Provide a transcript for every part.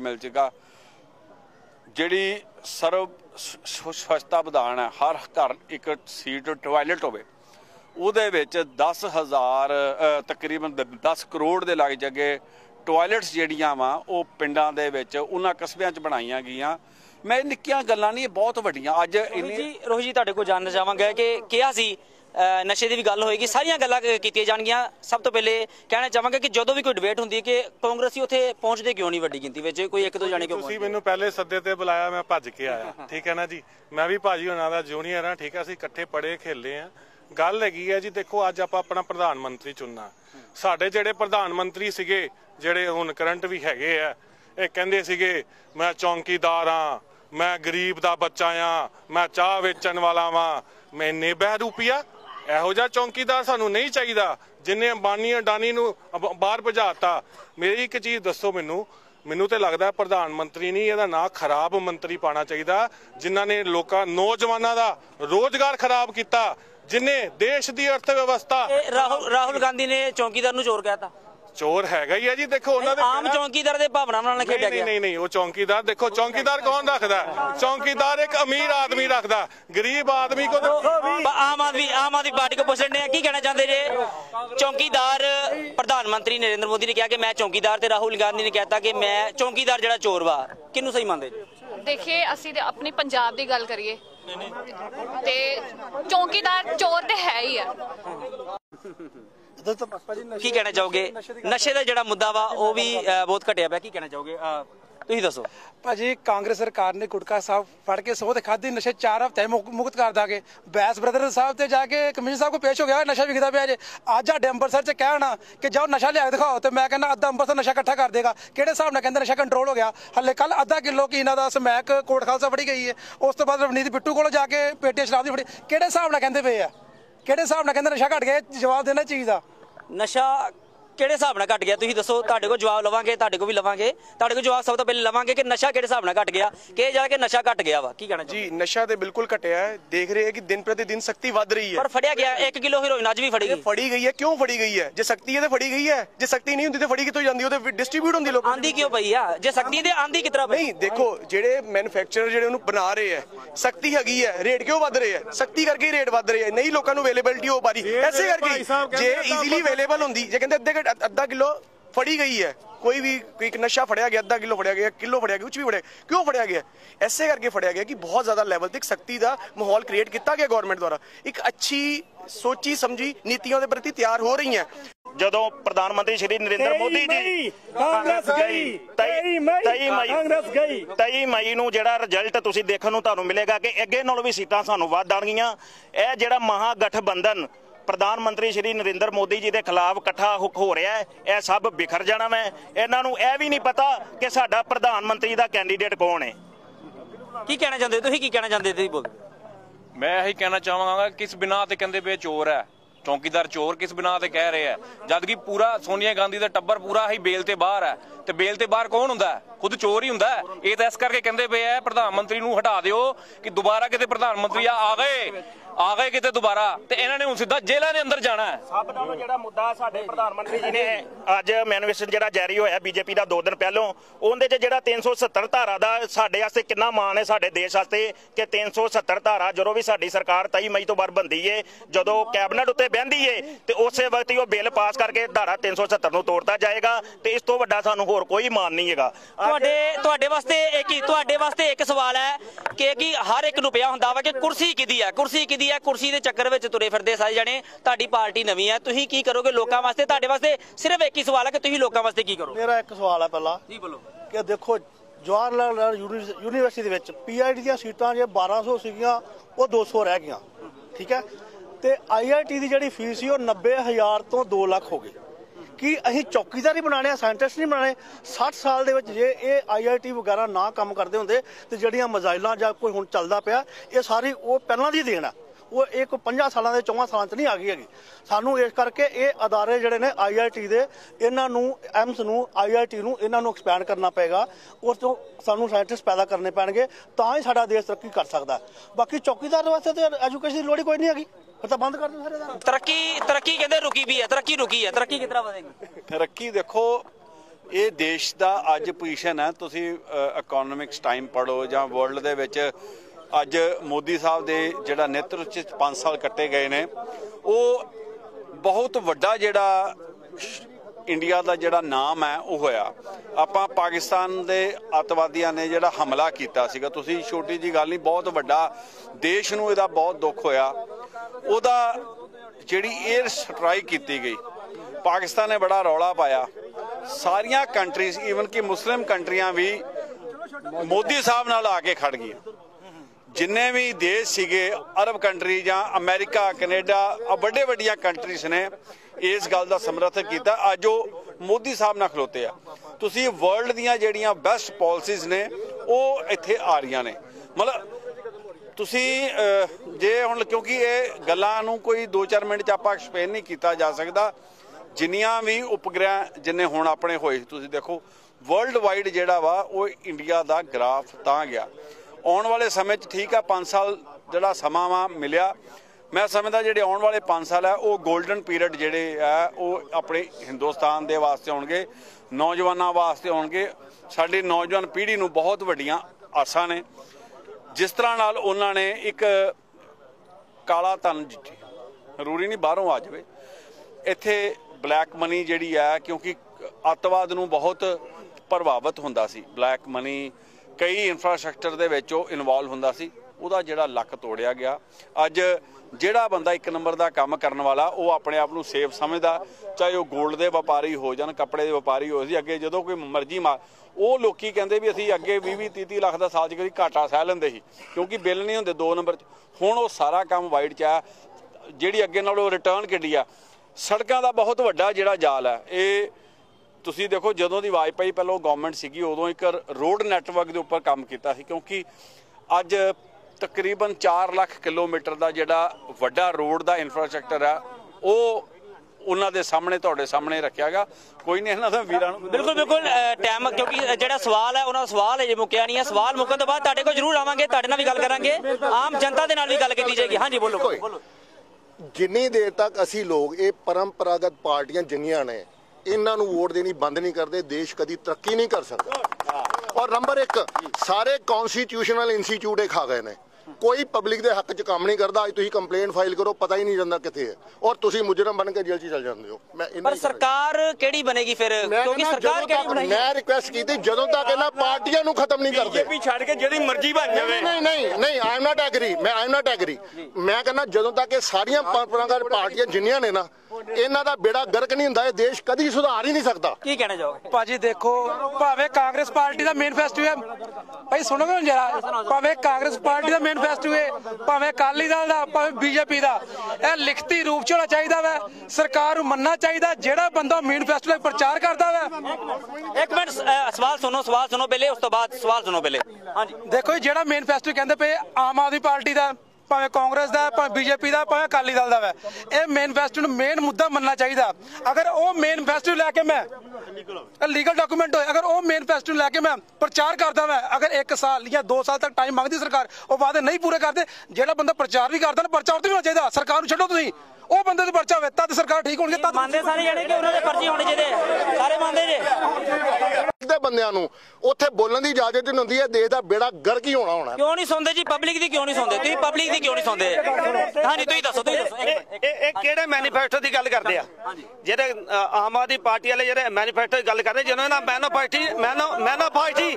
ਮਿਲ ਜਾਏਗਾ ਜਿਹੜੀ ਸਰਵ ਸਵੱਛਤਾ ਵਿਧਾਨ ਹੈ ਹਰ ਘਰ ਇੱਕ ਸੀਟ ਟਾਇਲਟ ਹੋਵੇ ਉਹਦੇ ਵਿੱਚ 10000 ਅ, ਤਕਰੀਬਨ ਦ- 10 ਕਰੋੜ ਦੇ ਲੱਗ ਜਗੇ ਟਾਇਲਟਸ ਜਿਹੜੀਆਂ ਵਾ ਉਹ ਪਿੰਡਾਂ ਦੇ ਵਿੱਚ ਉਹਨਾਂ ਕਸਬਿਆਂ 'ਚ ਬਣਾਈਆਂ ਗਈਆਂ। ਮੈਂ ਨਿੱਕੀਆਂ ਗੱਲਾਂ ਨਹੀਂ ਇਹ ਬਹੁਤ ਵੱਡੀਆਂ। ਅੱਜ ਜੀ ਰੋਹਿਤ ਜੀ ਤੁਹਾਡੇ ਕੋਲ ਜਾਣਨਾ ਚਾਹਾਂਗਾ ਕਿ ਕਿਹਾ ਸੀ ਨਸ਼ੇ ਦੀ ਵੀ ਗੱਲ ਹੋਏਗੀ ਸਾਰੀਆਂ ਗੱਲਾਂ ਕੀਤੀਆਂ ਜਾਣਗੀਆਂ। ਸਭ ਤੋਂ ਪਹਿਲੇ ਕਹਿਣਾ ਚਾਹਾਂਗਾ ਕਿ ਜਦੋਂ ਵੀ ਕੋਈ ਡਿਬੇਟ ਹੁੰਦੀ ਹੈ ਕਿ ਕਾਂਗਰਸੀ ਉੱਥੇ ਪਹੁੰਚਦੇ ਕਿਉਂ ਨਹੀਂ ਵੱਡੀ ਗਿਣਤੀ ਵਿੱਚ? ਕੋਈ ਇੱਕ ਦੋ ਜਾਣੇ ਕਿਉਂ ਤੁਸੀਂ? ਮੈਨੂੰ ਪਹਿਲੇ ਸੱਦੇ ਤੇ ਬੁਲਾਇਆ ਮੈਂ ਭੱਜ ਕੇ ਆਇਆ। ਠੀਕ ਹੈ ਨਾ ਜੀ? ਮੈਂ ਵੀ ਭਾਜੀ ਉਹਨਾਂ ਦਾ ਜੂਨੀਅਰ ਹਾਂ ਠੀਕ ਹੈ? ਅਸੀਂ ਇਕੱਠੇ ਪੜ੍ਹੇ ਖੇਲੇ ਆ ਗੱਲ ਹੈਗੀ ਹੈ ਜੀ ਦੇਖੋ ਅੱਜ ਆਪਾਂ ਆਪਣਾ ਪ੍ਰਧਾਨ ਮੰਤਰੀ ਚੁਣਨਾ। ਸਾਡੇ ਜਿਹੜੇ ਪ੍ਰਧਾਨ ਮੰਤਰੀ ਸੀਗੇ ਜਿਹੜੇ ਹੁਣ ਕਰੰਟ ਵੀ ਹੈਗੇ ਆ ਇਹ ਕਹਿੰਦੇ ਸੀਗੇ ਮੈਂ ਚੌਂਕੀਦਾਰ ਆ ਮੈਂ ਗਰੀਬ ਦਾ ਬੱਚਾ ਆ ਮੈਂ ਚਾਹ ਵੇਚਣ ਵਾਲਾ ਵਾਂ ਮੈਂ ਇੰਨੇ ਬਹਿਰੂਪੀਆ ਇਹੋ ਜਿਹਾ ਚੌਂਕੀਦਾਰ ਸਾਨੂੰ ਨਹੀਂ ਚਾਹੀਦਾ ਜਿਨੇ ਅੰਬਾਨੀ ਅਡਾਨੀ ਨੂੰ ਅਬ- ਬਾਹਰ ਭਜਾਤਾ। ਮੇਰੀ ਇੱਕ ਚੀਜ਼ ਦੱਸੋ ਮੈਨੂੰ। ਮੈਨੂੰ ਤੇ ਲੱਗਦਾ ਪ੍ਰਧਾਨ ਮੰਤਰੀ ਨਹੀਂ, ਇਹਦਾ ਨਾਂ ਖਰਾਬ ਮੰਤਰੀ ਪਾਣਾ ਚਾਹੀਦਾ, ਜਿਨ੍ਹਾਂ ਨੇ ਲੋਕਾਂ, ਨੌਜਵਾਨਾਂ ਦਾ ਰੋਜ਼ਗਾਰ ਖਰਾਬ ਕੀਤਾ, ਜਿਨੇ ਦੇਸ਼ ਦੀ ਅਰਥ ਵਿਵਸਥਾ ਇਹ ਰਾਹੁਲ ਰਾਹੁਲ ਗਾਂਧੀ ਨੇ ਚੌਂਕੀਦਾਰ ਨੂੰ ਚੋਰ ਕਹਿਤਾ। ਚੋਰ ਹੈਗਾ ਹੀ ਹੈ ਜੀ ਦੇਖੋ ਉਹਨਾਂ ਦੇ ਆਮ ਚੌਂਕੀਦਾਰ ਦੇ ਭਾਵਨਾਵਾਂ ਨਾਲ ਖੇਡਿਆ ਗਿਆ। ਨਹੀਂ ਨਹੀਂ ਉਹ ਚੌਂਕੀਦਾਰ ਦੇਖੋ ਚੌਂਕੀਦਾਰ ਕੌਣ ਰੱਖਦਾ? ਚੌਂਕੀਦਾਰ ਇੱਕ ਅਮੀਰ ਆਦਮੀ ਰੱਖਦਾ। ਗਰੀਬ ਆਦਮੀ ਕੋ ਆਮ ਆਦਮੀ ਆਮ ਆਦਮੀ ਪਾਰਟੀ ਕੋ ਪੁੱਛ ਲੈਣੇ ਆ ਕੀ ਕਹਿਣਾ ਚਾਹੁੰਦੇ ਜੇ? ਚੌਂਕੀਦਾਰ ਪ੍ਰਧਾਨ ਮੰਤਰੀ ਨਰਿੰਦਰ ਮੋਦੀ ਨੇ ਕਿਹਾ ਕਿ ਮੈਂ ਚੌਂਕੀਦਾਰ ਤੇ ਰਾਹੁਲ ਗਾਂਧੀ ਨੇ ਕਹਿਤਾ ਕਿ ਮੈਂ ਚੌਂਕੀਦਾਰ ਜਿਹੜਾ ਚੋਰ ਵਾ ਕਿਹਨੂੰ ਸਹੀ ਮੰਨਦੇ ਜੀ? ਦੇਖੇ ਅਸੀਂ ਤੇ ਆਪਣੀ ਪੰਜਾਬ ਦੀ ਗੱਲ ਕਰੀਏ। ਤੇ ਚੌਂਕੀਦਾਰ ਚੋਰ ਤੇ ਹੈ ਹੀ ਆ। ਕੀ ਕਹਿਣਾ ਚਾਹੋਗੇ? ਨਸ਼ੇ ਦਾ ਜਿਹੜਾ ਮੁੱਦਾ ਵਾ ਉਹ ਵੀ ਬਹੁਤ ਘਟਿਆ ਪਿਆ ਕੀ ਕਹਿਣਾ ਚਾਹੋਗੇ? ਤੁਸੀਂ ਦੱਸੋ। ਭਾਜੀ ਕਾਂਗਰਸ ਸਰਕਾਰ ਨੇ ਗੁਟਕਾ ਸਾਹਿਬ ਫੜ ਕੇ ਸੌ ਤੇ ਖਾਦੀ ਨਸ਼ੇ 4 ਹਫ਼ਤੇ ਮੁਕ- ਮੁਕਤ ਕਰ ਦਾਂਗੇ। ਬੈਸ ਬ੍ਰਦਰ ਸਾਹਿਬ ਤੇ ਜਾ ਕੇ ਕਮਿਸ਼ਨਰ ਸਾਹਿਬ ਕੋ ਪੇਸ਼ ਹੋ ਗਿਆ ਨਸ਼ਾ ਵਿਕਦਾ ਪਿਆ ਜੇ। ਅੱਜ ਸਾਡੇ ਅੰਮ੍ਰਿਤਸਰ ਚ ਕਹਿਣਾ ਕਿ ਜਾਓ ਨਸ਼ਾ ਲਿਆ ਦਿਖਾਓ ਤੇ ਮੈਂ ਕਹਿੰਦਾ ਅੱਧਾ ਅੰਮ੍ਰਿਤਸਰ ਨਸ਼ਾ ਇਕੱਠਾ ਕਰ ਦੇਗਾ। ਕਿਹੜੇ ਹਿਸਾਬ ਨਾਲ ਕਹਿੰਦੇ ਨਸ਼ਾ ਕੰਟਰੋਲ ਹੋ ਗਿਆ? ਹੱਲੇ ਕੱਲ ਅੱਧਾ ਕਿਲੋ ਕੀ ਇਹਨਾਂ ਦਾ ਸਮੈਕ ਕੋਟ ਖਾਲਸਾ ਫੜੀ ਗਈ ਹੈ ਉਸ ਤੋਂ ਬਾਅਦ ਰਵਨੀਤ ਬਿੱਟੂ ਕੋਲੋਂ ਜਾ ਕੇ ਪੇਟੀ ਸ਼ਰਾਬ ਦੀ ਫੜੀ। ਕਿਹੜੇ ਹਿਸਾਬ ਨਾਲ ਕਹਿੰਦੇ ਪਏ ਆ? ਕਿਹੜੇ ਹਿਸਾਬ ਨਾਲ ਕਹਿੰਦੇ ਨਸ਼ਾ ਘਟ ਗਿਆ ਜਵਾਬ ਦੇਣਾ ਚੀਜ਼ ਦਾ ਨਸ਼ਾ ਕਿਹੜੇ ਹਿਸਾਬ ਨਾਲ ਘਟ ਗਿਆ? ਤੁਸੀਂ ਦੱਸੋ ਤੁਹਾਡੇ ਕੋਲ ਜਵਾਬ ਲਵਾਂਗੇ ਤੁਹਾਡੇ ਕੋਲ ਵੀ ਲਵਾਂਗੇ। ਤੁਹਾਡੇ ਕੋਲ ਜਵਾਬ ਸਭ ਤੋਂ ਪਹਿਲੇ ਲਵਾਂਗੇ ਕਿ ਨਸ਼ਾ ਕਿਹੜੇ ਹਿਸਾਬ ਨਾਲ ਘਟ ਗਿਆ? ਕਿ ਇਹ ਜਾ ਕੇ ਨਸ਼ਾ ਘਟ ਗਿਆ ਵਾ ਕੀ ਕਹਿਣਾ ਜੀ ਨਸ਼ਾ ਤੇ ਬਿਲਕੁਲ ਘਟਿਆ ਹੈ। ਦੇਖ ਰਹੇ ਹੈ ਕਿ ਦਿਨ ਪ੍ਰਤੀ ਦਿਨ ਸਖਤੀ ਵੱਧ ਰਹੀ ਹੈ। ਪਰ ਫੜਿਆ ਗਿਆ 1 ਕਿਲੋ ਹੀਰੋਇਨ ਅੱਜ ਵੀ ਫੜੀ ਗਈ। ਫੜੀ ਗਈ ਹੈ। ਕਿਉਂ ਫੜੀ ਗਈ ਹੈ? ਜੇ ਸਖਤੀ ਹੈ ਤੇ ਫੜੀ ਗਈ ਹੈ। ਜੇ ਸਖਤੀ ਨਹੀਂ ਹੁੰਦੀ ਤੇ ਫੜੀ ਕਿੱਥੋਂ ਜਾਂਦੀ? ਉਹ ਤੇ ਡਿਸਟ੍ਰੀਬਿਊਟ ਹੁੰਦੀ ਲੋਕਾਂ ਆਂਦੀ ਕਿਉਂ ਪਈ ਆ? ਜੇ ਸਕਦੀ ਤੇ ਆਂਦੀ ਕਿਤਰਾ ਪਈ? ਨਹੀਂ ਦੇਖੋ ਜਿਹੜੇ ਮੈਨੂਫੈਕਚਰਰ ਜਿਹੜੇ ਉਹਨੂੰ ਬਣਾ ਰਹੇ ਹੈ ਸਖਤੀ ਹੈਗੀ ਹੈ। ਰੇਟ ਕਿਉਂ ਵੱਧ ਰਹੇ ਹੈ? ਸਖਤੀ ਕਰਕੇ ਹੀ ਰੇਟ ਵੱਧ ਰਹੇ ਹੈ। ਨਹੀਂ ਲੋਕਾਂ ਨੂੰ ਅਵੇਲੇਬਿਲਟੀ ਹੋ ਪਾ ਰਹੀ। ਐਸੇ ਕਰਕੇ। ਜੇ ਈਜ਼ੀਲੀ ਅਵੇਲੇਬਲ ਹੁੰਦੀ ਜੇ ਕਹਿੰਦੇ ਅੱਧੇ ਅੱਧਾ ਕਿਲੋ ਫੜੀ ਗਈ ਹੈ ਕੋਈ ਵੀ ਕੋਈ ਇੱਕ ਨਸ਼ਾ ਫੜਿਆ ਗਿਆ ਅੱਧਾ ਕਿਲੋ ਫੜਿਆ ਗਿਆ ਕਿਲੋ ਫੜਿਆ ਗਿਆ ਕੁਝ ਵੀ ਫੜਿਆ ਕਿਉਂ ਫੜਿਆ ਗਿਆ? ਐਸੇ ਕਰਕੇ ਫੜਿਆ ਗਿਆ ਕਿ ਬਹੁਤ ਜ਼ਿਆਦਾ ਲੈਵਲ ਤੇ ਸਖਤੀ ਦਾ ਮਾਹੌਲ ਕ੍ਰੀਏਟ ਕੀਤਾ ਗਿਆ ਗਵਰਨਮੈਂਟ ਦੁਆਰਾ। ਇੱਕ ਅੱਛੀ ਸੋਚੀ ਸਮਝੀ ਨੀਤੀਆਂ ਦੇ ਪ੍ਰਤੀ ਤਿਆਰ ਹੋ ਰਹੀਆਂ। ਜਦੋਂ ਪ੍ਰਧਾਨ ਮੰਤਰੀ ਸ਼੍ਰੀ ਨਰਿੰਦਰ ਮੋਦੀ ਜੀ ਕਾਂਗਰਸ ਗਈ। 23 ਮਈ ਤੇਈ ਮਈ। ਕਾਂਗਰਸ ਗਈ। 23 ਮਈ ਨੂੰ ਜਿਹੜਾ ਰਿਜ਼ਲਟ ਤੁਸੀਂ ਦੇਖਣ ਨੂੰ ਤੁਹਾਨੂੰ ਮਿਲੇਗਾ ਕਿ ਅੱਗੇ ਨਾਲੋਂ ਵੀ ਸੀਟਾਂ ਸਾਨੂੰ ਵੱਧ ਆਣਗੀਆਂ ਇਹ ਜਿਹੜਾ ਮਹਾ ਗਠਬੰਧਨ ਪ੍ਰਧਾਨ ਮੰਤਰੀ ਸ਼੍ਰੀ ਨਰਿੰਦਰ ਮੋਦੀ ਜੀ ਦੇ ਖਿਲਾਫ ਇਕੱਠਾ ਹੁ- ਹੋ ਰਿਹਾ ਹੈ। ਇਹ ਸਭ ਬਿਖਰ ਜਾਣਾ ਵੈ। ਇਹਨਾਂ ਨੂੰ ਇਹ ਵੀ ਨਹੀਂ ਪਤਾ ਕਿ ਸਾਡਾ ਪ੍ਰਧਾਨ ਮੰਤਰੀ ਦਾ ਕੈਂਡੀਡੇਟ ਕੌਣ ਹੈ। ਕੀ ਕਹਿਣਾ ਚਾਹੁੰਦੇ ਹੋ? ਤੁਸੀਂ ਕੀ ਕਹਿਣਾ ਚਾਹੁੰਦੇ ਤੁਸੀਂ ਬੋਲੋ। ਮੈਂ ਇਹੀ ਕਹਿਣਾ ਚਾਹਾਂਗਾ ਕਿਸ ਬਿਨਾ ਤੇ ਕਹਿੰਦੇ ਪਏ ਚੋਰ ਹੈ। ਚੌਂਕੀਦਾਰ ਚੋਰ ਕਿਸ ਬਿਨਾ ਤੇ ਕਹਿ ਰਹੇ ਆ ਜਦ ਕਿ ਪੂਰਾ ਸੋਨੀਆ ਗਾਂਧੀ ਦਾ ਟੱਬਰ ਪੂਰਾ ਹੀ ਬੇਲ ਤੇ ਬਾਹਰ ਹੈ। ਤੇ ਬੇਲ ਤੇ ਬਾਹਰ ਕੌਣ ਹੁੰਦਾ? ਖੁਦ ਚੋਰ ਹੀ ਹੁੰਦਾ। ਇਹ ਤਾਂ ਇਸ ਕਰਕੇ ਕਹਿੰਦੇ ਪਏ ਆ, ਪ੍ਰਧਾਨ ਮੰਤਰੀ ਨੂੰ ਹਟਾ ਦਿਓ ਕਿ ਦੁਬਾਰਾ ਕਿਤੇ ਪ੍ਰਧਾਨ ਮੰਤਰੀ ਆ ਆ ਗਏ। ਆ ਗਏ ਕਿਤੇ ਦੁਬਾਰਾ। ਤੇ ਇਹਨਾਂ ਨੇ ਹੁਣ ਸਿੱਧਾ ਜੇਲ੍ਹਾਂ ਦੇ ਅੰਦਰ ਜਾਣਾ। ਹੈ ਸਭ ਨਾਲੋਂ ਜਿਹੜਾ ਮੁੱਦਾ ਸਾਡੇ ਪ੍ਰਧਾਨ ਮੰਤਰੀ ਜੀ ਨੇ ਅੱਜ ਮੈਨੂਫੈਕਚਰ ਜਿਹੜਾ ਜਾਰੀ ਹੋਇਆ ਬੀਜੇਪੀ ਦਾ 2 ਦਿਨ ਪਹਿਲਾਂ, ਉਹਦੇ 'ਚ ਜਿਹੜਾ 370 ਧਾਰਾ ਦਾ ਸਾਡੇ ਵਾਸਤੇ ਕਿੰਨਾ ਮਾਣ ਹੈ ਸਾਡੇ ਦੇਸ਼ ਵਾਸਤੇ ਕਿ 370 ਧਾਰਾ ਜਦੋਂ ਵੀ ਸਾਡੀ ਸਰਕਾਰ 23 ਮਈ ਤੋਂ ਬਾਅਦ ਬੰਦੀ ਏ, ਜਦੋਂ ਕੈਬਨਿਟ ਉੱਤੇ ਬਹਿੰਦੀ ਏ, ਤੇ ਉਸੇ ਵਕਤ ਹੀ ਉਹ ਬਿੱਲ ਪਾਸ ਕਰਕੇ ਧਾਰਾ 370 ਨੂੰ ਤੋੜਤਾ ਜਾਏਗਾ। ਤੇ ਇਸ ਤੋਂ ਵੱਡਾ ਸਾਨੂੰ ਹੋਰ ਕੋਈ ਮਾਣ ਨਹੀਂ ਹੈਗਾ। ਤੁਹਾਡੇ ਤੁਹਾਡੇ ਵਾਸਤੇ ਇੱਕ ਹੀ ਤੁਹਾਡੇ ਵਾਸਤੇ ਇੱਕ ਸਵਾਲ ਹੈ ਕਿ ਕਿ ਹਰ ਇੱਕ ਨੂੰ ਪਿਆ ਹੁੰਦਾ ਵਾ ਕਿ ਕੁਰਸੀ ਕਿਹਦੀ ਹੈ ਕੁਰਸੀ ਕਿਹਦੀ ਹੈ? ਕੁਰਸੀ ਦੇ ਚੱਕਰ ਵਿੱਚ ਤੁਰੇ ਫਿਰਦੇ ਸਾਰੇ ਜਣੇ ਤੁਹਾਡੀ ਪਾਰਟੀ ਨਵੀਂ ਹੈ ਤੁਸੀਂ ਕੀ ਕਰੋਗੇ ਲੋਕਾਂ ਵਾਸਤੇ? ਤੁਹਾਡੇ ਵਾਸਤੇ ਸਿਰਫ ਇੱਕ ਹੀ ਸਵਾਲ ਹੈ ਕਿ ਤੁਸੀਂ ਲੋਕਾਂ ਵਾਸਤੇ ਕੀ ਕਰੋਗੇ? ਮੇਰਾ ਇੱਕ ਸਵਾਲ ਹੈ ਪਹਿਲਾ ਜੀ ਬੋਲੋ। ਕਿ ਦੇਖੋ ਜਵਾਹਰ ਲਾਲ ਨਹਿਰੂ ਯੂਨੀ- ਯੂਨੀਵਰਸਿਟੀ ਦੇ ਵਿੱਚ ਪੀਆਈਡੀ ਦੀਆਂ ਸੀਟਾਂ ਜੇ 1200 ਸੀਗੀਆਂ ਉਹ 200 ਰਹਿ ਗਈਆਂ। ਠੀਕ ਹੈ? ਤੇ ਆਈਆਈਟੀ ਦੀ ਜਿਹੜੀ ਫੀਸ ਸੀ ਉਹ 90000 ਤੋਂ 2 ਲੱਖ ਹੋ ਗਈ। ਕਿ ਅਸੀਂ ਚੌਕੀਦਾਰ ਹੀ ਬਣਾਣੇ ਆ ਸਾਇੰਟਿਸਟ ਨਹੀਂ ਬਣਾਣੇ 60 ਸਾਲ ਦੇ ਵਿੱਚ ਜੇ ਇਹ ਆਈਆਈਟੀ ਵਗੈਰਾ ਨਾ ਕੰਮ ਕਰਦੇ ਹੁੰਦੇ, ਤੇ ਜਿਹੜੀਆਂ ਮਜ਼ਾਈਲਾਂ ਜਾਂ ਕੋਈ ਹੁਣ ਚੱਲਦਾ ਪਿਆ, ਇਹ ਸਾਰੀ ਉਹ ਪਹਿਲਾਂ ਦੀ ਦੇਣ ਆ। ਉਹ ਇਹ ਕੋਈ 50 ਸਾਲਾਂ ਦੇ 4 ਸਾਲਾਂ 'ਚ ਨਹੀਂ ਆ ਗਈ ਹੈਗੀ। ਸਾਨੂੰ ਇਸ ਕਰਕੇ ਇਹ ਅਦਾਰੇ ਜਿਹੜੇ ਨੇ ਆਈਆਈਟੀ ਦੇ, ਇਹਨਾਂ ਨੂੰ ਐਮਸ ਨੂੰ ਆਈਆਈਟੀ ਨੂੰ, ਇਹਨਾਂ ਨੂੰ ਐਕਸਪੈਂਡ ਕਰਨਾ ਪਏਗਾ। ਉਸ ਤੋਂ ਸਾਨੂੰ ਸਾਇੰਟਿਸਟ ਪੈਦਾ ਕਰਨੇ ਪੈਣਗੇ, ਤਾਂ ਹੀ ਸਾਡਾ ਦੇਸ਼ ਤਰੱਕੀ ਕਰ ਸਕਦਾ। ਬਾਕੀ ਚੌਕੀਦਾਰ ਵਾਸਤੇ ਤੇ ਐਜੂਕੇਸ਼ਨ ਦੀ ਲੋੜ ਹੀ ਕੋਈ ਨਹੀਂ ਹੈਗੀ। ਫਿਰ ਤਾਂ ਬੰਦ ਕਰ ਦਿਓ ਸਾਰੇ ਅਦਾਰੇ ਤਰੱਕੀ ਤਰੱਕੀ ਕਹਿੰਦੇ ਰੁਕੀ ਵੀ ਹੈ ਤਰੱਕੀ ਰੁਕੀ ਹੈ। ਤਰੱਕੀ ਕਿਤਨਾ ਵਧੇਗੀ? ਤਰੱਕੀ ਦੇਖੋ ਇਹ ਦੇਸ਼ ਦਾ ਅੱਜ ਪੋਜੀਸ਼ਨ ਹੈ। ਤੁਸੀਂ ਇਕਨੋਮਿਕਸ ਟਾਈਮ ਪੜੋ ਜਾਂ ਵਰਲਡ ਦੇ ਵਿੱਚ ਅੱਜ ਮੋਦੀ ਸਾਹਿਬ ਦੇ ਜਿਹੜਾ ਨੇਤਰਤਵ ਚ 5 ਸਾਲ ਕੱਟੇ ਗਏ ਨੇ ਉਹ ਬਹੁਤ ਵੱਡਾ ਜਿਹੜਾ ਇੰਡੀਆ ਦਾ ਜਿਹੜਾ ਨਾਮ ਹੈ ਉਹ ਹੋਇਆ। ਆਪਾਂ ਪਾਕਿਸਤਾਨ ਦੇ ਅੱਤਵਾਦੀਆਂ ਨੇ ਜਿਹੜਾ ਹਮਲਾ ਕੀਤਾ ਸੀਗਾ। ਤੁਸੀਂ ਛੋਟੀ ਜੀ ਗੱਲ ਨਹੀਂ ਬਹੁਤ ਵੱਡਾ ਦੇਸ਼ ਨੂੰ ਇਹਦਾ ਬਹੁਤ ਦੁੱਖ ਹੋਇਆ। ਉਹਦਾ ਜਿਹੜੀ 에ਅਰ ਸਟ੍ਰਾਈਕ ਕੀਤੀ ਗਈ, ਪਾਕਿਸਤਾਨ ਨੇ ਬੜਾ ਰੌਲਾ ਪਾਇਆ। ਸਾਰੀਆਂ ਕੰਟਰੀਜ਼ ਈਵਨ ਕਿ ਮੁਸਲਿਮ ਕੰਟਰੀਆਂ ਵੀ ਮੋਦੀ ਸਾਹਿਬ ਨਾਲ ਆ ਕੇ ਖੜ ਗਈਆਂ। ਜਿੰਨੇ ਵੀ ਦੇਸ਼ ਸੀਗੇ, ਅਰਬ ਕੰਟਰੀ ਜਾਂ ਅਮਰੀਕਾ, ਕੈਨੇਡਾ ਆ ਵੱਡੇ ਵੱਡੀਆਂ ਕੰਟਰੀਜ਼ ਨੇ ਇਸ ਗੱਲ ਦਾ ਸਮਰਥਨ ਕੀਤਾ। ਅੱਜ ਉਹ ਮੋਦੀ ਸਾਹਿਬ ਨਾਲ ਖਲੋਤੇ ਆ। ਤੁਸੀਂ ਵਰਲਡ ਦੀਆਂ ਜਿਹੜੀਆਂ ਬੈਸਟ ਪਾਲਿਸੀਜ਼ ਨੇ, ਉਹ ਇੱਥੇ ਆ ਰਹੀਆਂ ਨੇ। ਮਤਲਬ ਤੁਸੀਂ ਜੇ ਹੁਣ ਕਿਉਂਕਿ ਇਹ ਗੱਲਾਂ ਨੂੰ ਕੋਈ 2-4 ਮਿੰਟ ਚ ਆਪਾਂ ਐਕਸਪਲੇਨ ਨਹੀਂ ਕੀਤਾ ਜਾ ਸਕਦਾ, ਜਿੰਨੀਆਂ ਵੀ ਉਪਗ੍ਰਹਿ ਜਿੰਨੇ ਹੁਣ ਆਪਣੇ ਹੋਏ ਤੁਸੀਂ ਦੇਖੋ ਵਰਲਡ ਵਾਈਡ ਜਿਹੜਾ ਵਾ, ਉਹ ਇੰਡੀਆ ਦਾ ਗ੍ਰਾਫ ਤਾਂ ਗਿਆ। ਆਉਣ ਵਾਲੇ ਸਮੇਂ 'ਚ ਠੀਕ ਆ 5 ਸਾਲ ਜਿਹੜਾ ਸਮਾਂ ਵਾ ਮਿਲਿਆ। ਮੈਂ ਸਮਝਦਾ ਜਿਹੜੇ ਆਉਣ ਵਾਲੇ 5 ਸਾਲ ਆ, ਉਹ 골ਡਨ ਪੀਰੀਅਡ ਜਿਹੜੇ ਆ, ਉਹ ਆਪਣੇ ਹਿੰਦੁਸਤਾਨ ਦੇ ਵਾਸਤੇ ਹੋਣਗੇ ਨੌਜਵਾਨਾਂ ਵਾਸਤੇ ਹੋਣਗੇ ਸਾਡੀ ਨੌਜਵਾਨ ਪੀੜ੍ਹੀ ਨੂੰ ਬਹੁਤ ਵੱਡੀਆਂ ਆਸਾਂ ਨੇ। ਜਿਸ ਤਰ੍ਹਾਂ ਨਾਲ ਉਹਨਾਂ ਨੇ ਇੱਕ ਕਾਲਾ ਧਨ ਜਿੱਤੀ ਜ਼ਰੂਰੀ ਨਹੀਂ, ਬਾਹਰੋਂ ਆ ਜਾਵੇ। ਇੱਥੇ ਬਲੈਕ ਮਨੀ ਜਿਹੜੀ ਹੈ ਕਿਉਂਕਿ ਅੱਤਵਾਦ ਨੂੰ ਬਹੁਤ ਪ੍ਰਭਾਵਿਤ ਹੁੰਦਾ ਸੀ। ਬਲੈਕ ਮਨੀ ਕਈ ਇਨਫਰਾਸਟ੍ਰਕਚਰ ਦੇ ਵਿੱਚ ਉਹ ਇਨਵੋਲਵ ਹੁੰਦਾ ਸੀ। ਉਹਦਾ ਜਿਹੜਾ ਲੱਕ ਤੋੜਿਆ ਗਿਆ। ਅੱਜ ਜਿਹੜਾ ਬੰਦਾ ਇੱਕ ਨੰਬਰ ਦਾ ਕੰਮ ਕਰਨ ਵਾਲਾ, ਉਹ ਆਪਣੇ ਆਪ ਨੂੰ ਸੇਫ ਸਮਝਦਾ। ਚਾਹੇ ਉਹ 골ਡ ਦੇ ਵਪਾਰੀ ਹੋ ਜਾਣ, ਕੱਪੜੇ ਦੇ ਵਪਾਰੀ ਹੋ ਸੀ ਅੱਗੇ ਜਦੋਂ ਕੋਈ ਮਰਜ਼ੀ ਮਾ ਉਹ ਲੋਕੀ ਕਹਿੰਦੇ ਵੀ ਅਸੀਂ ਅੱਗੇ 20 20 30 ਲੱਖ ਦਾ ਸਾਲ ਚ ਕਦੀ ਘਾਟਾ ਸਹਿ ਲੈਂਦੇ ਸੀ, ਕਿਉਂਕਿ ਬਿੱਲ ਨਹੀਂ ਹੁੰਦੇ 2 ਨੰਬਰ ਚ। ਹੁਣ ਉਹ ਸਾਰਾ ਕੰਮ ਵਾਈਡ ਚ ਆ, ਜਿਹੜੀ ਅੱਗੇ ਨਾਲੋਂ ਰਿਟਰਨ ਕਿੱਡੀ ਆ। ਸੜਕਾਂ ਦਾ ਬਹੁਤ ਵੱਡਾ ਜਿਹੜਾ ਜਾਲ ਹੈ ਇਹ ਤੁਸੀਂ ਦੇਖੋ, ਜਦੋਂ ਦੀ ਵਾਜਪਾਈ ਪਈ ਪਹਿਲਾਂ ਗਵਰਨਮੈਂਟ ਸੀਗੀ, ਉਦੋਂ ਇੱਕ ਰੋਡ ਨੈਟਵਰਕ ਦੇ ਉੱਪਰ ਕੰਮ ਕੀਤਾ ਸੀ, ਕਿਉਂਕਿ ਅੱਜ ਤਕਰੀਬਨ 4 ਲੱਖ ਕਿਲੋਮੀਟਰ ਦਾ ਜਿਹੜਾ ਵੱਡਾ ਰੋਡ ਦਾ ਇਨਫਰਾਸਟ੍ਰਕਚਰ ਆ ਉਹ ਉਹਨਾਂ ਦੇ ਸਾਹਮਣੇ ਤੁਹਾਡੇ ਸਾਹਮਣੇ ਰੱਖਿਆਗਾ ਕੋਈ ਨਹੀਂ ਇਹਨਾਂ ਦਾ ਵੀਰਾਂ ਨੂੰ ਬਿਲਕੁਲ ਬਿਲਕੁਲ ਟਾਈਮ ਕਿਉਂਕਿ ਜਿਹੜਾ ਸਵਾਲ ਹੈ ਉਹਨਾਂ ਦਾ ਸਵਾਲ ਅਜੇ ਮੁੱਕਿਆ ਨਹੀਂ ਹੈ। ਸਵਾਲ ਮੁੱਕਣ ਤੋਂ ਬਾਅਦ ਤੁਹਾਡੇ ਕੋਲ ਜ਼ਰੂਰ ਆਵਾਂਗੇ ਤੁਹਾਡੇ ਨਾਲ ਵੀ ਗੱਲ ਕਰਾਂਗੇ। ਆਮ ਜਨਤਾ ਦੇ ਨਾਲ ਵੀ ਗੱਲ ਕੀਤੀ ਜਾਏਗੀ। ਹਾਂਜੀ ਬੋਲੋ। ਬੋਲੋ ਜਿੰਨੀ ਦੇਰ ਤੱਕ ਅਸੀਂ ਲੋਕ ਇਹ ਪਰੰਪਰਾਗਤ ਪਾਰਟੀਆਂ ਜਿੰਨੀਆਂ ਨੇ ਇਹਨਾਂ ਨੂੰ ਵੋਟ ਦੇਣੀ ਬੰਦ ਨਹੀਂ ਕਰਦੇ ਦੇਸ਼ ਕਦੀ ਤਰੱਕੀ ਨਹੀਂ ਕਰ ਸਕਦਾ। ਔਰ ਨੰਬਰ 1 ਸਾਰੇ ਕਨਸਟੀਟਿਊਸ਼ਨਲ ਇੰਸਟੀਚਿਊਟ ਇਹ ਖਾ ਗਏ ਨੇ। ਕੋਈ ਪਬਲਿਕ ਦੇ ਹੱਕ 'ਚ ਕੰਮ ਨਹੀਂ ਕਰਦਾ ਅੱਜ ਤੁਸੀਂ ਕੰਪਲੇਂਟ ਫਾਈਲ ਕਰੋ ਪਤਾ ਹੀ ਨਹੀਂ ਜਾਂਦਾ ਕਿੱਥੇ ਹੈ। ਔਰ ਤੁਸੀਂ ਮੁਜਰਮ ਬਣ ਕੇ ਜੇਲ੍ਹ 'ਚ ਚਲ ਜਾਂਦੇ ਹੋ। ਮੈਂ ਪਰ ਸਰਕਾਰ ਕਿਹੜੀ ਬਣੇਗੀ ਫਿਰ? ਕਿਉਂਕਿ ਕਹਿੰਦਾ ਸਰਕਾਰ ਜਦੋਂ ਕਿਹੜੀ ਤੱਕ ਬਣਾਈ ਮੈਂ ਰਿਕੁਐਸਟ ਕੀਤੀ ਜਦੋਂ ਤੱਕ ਇਹਨਾਂ ਪਾਰਟੀਆਂ ਨੂੰ ਖਤਮ ਨਹੀਂ ਕਰਦੇ। ਬੀਜੇਪੀ ਛੱਡ ਕੇ ਜਿਹੜੀ ਮਰਜ਼ੀ ਬਣ ਜਾਵੇ। ਨਹੀਂ ਨਹੀਂ ਨਹੀਂ ਨਹੀਂ ਆਈ ਐਮ ਨਾਟ ਐਗਰੀ ਮੈਂ ਆਈ ਐਮ ਨਾਟ ਐਗਰੀ ਮੈਂ ਕਹਿੰਦਾ ਜਦੋਂ ਤੱਕ ਇਹ ਸਾਰੀਆਂ ਪਰੰਪਰਾਗਤ ਪਾਰਟੀਆਂ ਜਿੰਨੀਆਂ ਨੇ ਨਾ ਇਹਨਾਂ ਦਾ ਬੇੜਾ ਗਰਕ ਨਹੀਂ ਹੁੰਦਾ ਇਹ ਦੇਸ਼ ਕਦੀ ਸੁਧਾਰ ਹੀ ਨਹੀਂ ਸਕਦਾ। ਕੀ ਕਹਿਣਾ ਚਾਹੋਗੇ? ਭਾਜੀ ਦੇਖੋ ਭਾਵੇਂ ਕਾਂਗਰਸ ਪਾਰਟੀ ਦਾ ਮੈਨੀਫੈਸਟੋ ਹੈ ਭਾਈ ਸੁਣੋਗੇ ਹੁਣ ਜਰਾ? ਭਾਵੇਂ ਕਾਂਗਰਸ ਪਾਰਟੀ ਦਾ ਮੈਨੀਫੈਸਟੋ ਹੈ ਭਾਵੇਂ ਅਕਾਲੀ ਦਲ ਦਾ ਭਾਵੇਂ ਬੀਜੇਪੀ ਦਾ। ਇਹ ਲਿਖਤੀ ਰੂਪ ਚ ਹੋਣਾ ਚਾਹੀਦਾ ਵੈ ਸਰਕਾਰ ਨੂੰ ਮੰਨਣਾ ਚਾਹੀਦਾ ਜਿਹੜਾ ਬੰਦਾ ਮੈਨੀਫੈਸਟੋ ਲਈ ਪ੍ਰਚਾਰ ਕਰਦਾ ਵੈ। ਇੱਕ ਮਿੰਟ ਸਵਾਲ ਸੁਣੋ ਸਵਾਲ ਸੁਣੋ ਪਹਿਲੇ ਉਸ ਤੋਂ ਬਾਅਦ ਸਵਾਲ ਸੁਣੋ ਪਹਿਲੇ। ਹਾਂਜੀ। ਦੇਖੋ ਜਿਹੜਾ ਮੈਨੀਫੈਸਟੋ ਕਹਿੰਦੇ ਪਏ ਆਮ ਆਦਮੀ ਪਾਰਟੀ ਦਾ। ਭਾਵੇਂ ਕਾਂਗਰਸ ਦਾ ਭਾਵੇਂ ਬੀਜੇਪੀ ਦਾ ਭਾਵੇਂ ਅਕਾਲੀ ਦਲ ਦਾ ਵੈ ਇਹ ਮੈਨੀਫੈਸਟੋ ਨੂੰ ਮੇਨ ਮੁੱਦਾ ਮੰਨਣਾ ਚਾਹੀਦਾ। ਅਗਰ ਉਹ ਮੈਨੀਫੈਸਟੋ ਲੈ ਕੇ ਮੈਂ ਲੀਗਲ ਡਾਕੂਮੈਂਟ ਹੋਏ, ਅਗਰ ਉਹ ਮੈਨੀਫੈਸਟੋ ਲੈ ਕੇ ਮੈਂ ਪ੍ਰਚਾਰ ਕਰਦਾ ਮੈਂ, ਅਗਰ 1 ਸਾਲ ਜਾਂ 2 ਸਾਲ ਤੱਕ ਟਾਈਮ ਮੰਗਦੀ ਸਰਕਾਰ, ਉਹ ਵਾਅਦੇ ਨਹੀਂ ਪੂਰੇ ਕਰਦੇ, ਜਿਹੜਾ ਬੰਦਾ ਪ੍ਰਚਾਰ ਵੀ ਕਰਦਾ ਨਾ, ਪਰਚਾ ਉਹ ਤੇ ਵੀ ਹੋਣਾ ਚਾਹੀਦਾ। ਸਰਕਾਰ ਨੂੰ ਛੱਡੋ ਤੁਸੀਂ। ਉਹ ਬੰਦੇ ਤੇ ਪਰਚਾ ਹੋਵੇ, ਤਦ ਸਰਕਾਰ ਠੀਕ ਹੋਣਗੇ, ਤਦ ਮੰਨਦੇ ਸਾਰੇ ਜਣੇ ਕਿ ਉਹਨਾਂ ਦੇ ਪਰਚੇ ਹੋਣੇ ਚਾਹੀਦੇ। ਸਾਰੇ ਮੰਨਦੇ ਜੇ। ਦੇ ਬੰਦਿਆਂ ਨੂੰ। ਉੱਥੇ ਬੋਲਣ ਦੀ ਇਜਾਜ਼ਤ ਨਹੀਂ ਹੁੰਦੀ ਹੈ ਦੇਸ਼ ਦਾ ਬੇੜਾ ਗਰਕ ਹੀ ਹੋਣਾ ਹੋਣਾ। ਕਿਉਂ ਨਹੀਂ ਸੁਣਦੇ ਜੀ? ਪਬਲਿਕ ਦੀ ਕਿਉਂ ਨਹੀਂ ਸੁਣਦੇ? ਤੁਸੀਂ ਪਬਲਿਕ ਦੀ ਕਿਉਂ ਨਹੀਂ ਸੁਣਦੇ? ਹਾਂਜੀ ਤੁਸੀਂ ਦੱਸੋ ਤੁਸੀਂ ਦੱਸੋ। ਇਹ ਇਹ ਕਿਹੜੇ ਮੈਨੀਫੈਸਟੋ ਦੀ ਗੱਲ ਕਰਦੇ ਆ? ਜਿਹੜੇ ਆਮ ਆਦਮੀ ਪਾਰਟੀ ਵਾਲੇ ਜਿਹੜੇ ਮੈਨੀਫੈਸਟੋ ਦੀ ਗੱਲ ਕਰਦੇ ਜਿਹਨਾਂ ਨਾਲ ਮੈਨੋ ਪਾਰਟੀ ਮੈਨੋ ਮੈਨੋ ਪਾਰਟੀ